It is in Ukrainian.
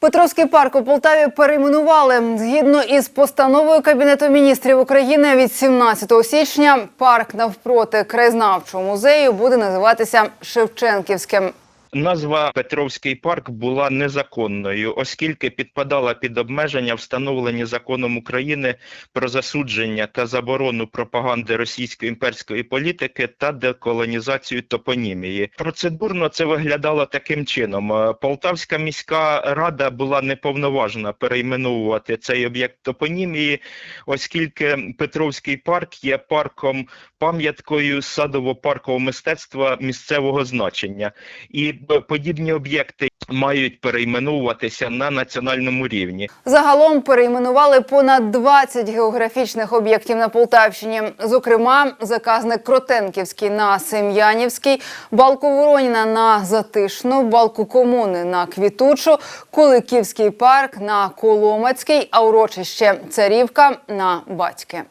Петровський парк у Полтаві перейменували. Згідно із постановою Кабінету міністрів України від 17 січня парк навпроти краєзнавчого музею буде називатися Шевченківським. Назва Петровський парк була незаконною, оскільки підпадала під обмеження, встановлені законом України про засудження та заборону пропаганди російської імперської політики та деколонізацію топонімії. Процедурно це виглядало таким чином: Е, Полтавська міська рада була неповноважена перейменовувати цей об'єкт топонімії, оскільки Петровський парк є парком пам'яткою садово-паркового мистецтва місцевого значення. І подібні об'єкти мають перейменовуватися на національному рівні. Загалом перейменували понад 20 географічних об'єктів на Полтавщині. Зокрема, заказник Кротенківський на Сем'янівський, Балку Вороніна на Затишну, Балку Комуни на Квітучу, Куликівський парк на Коломацький, а урочище Царівка на Батьке.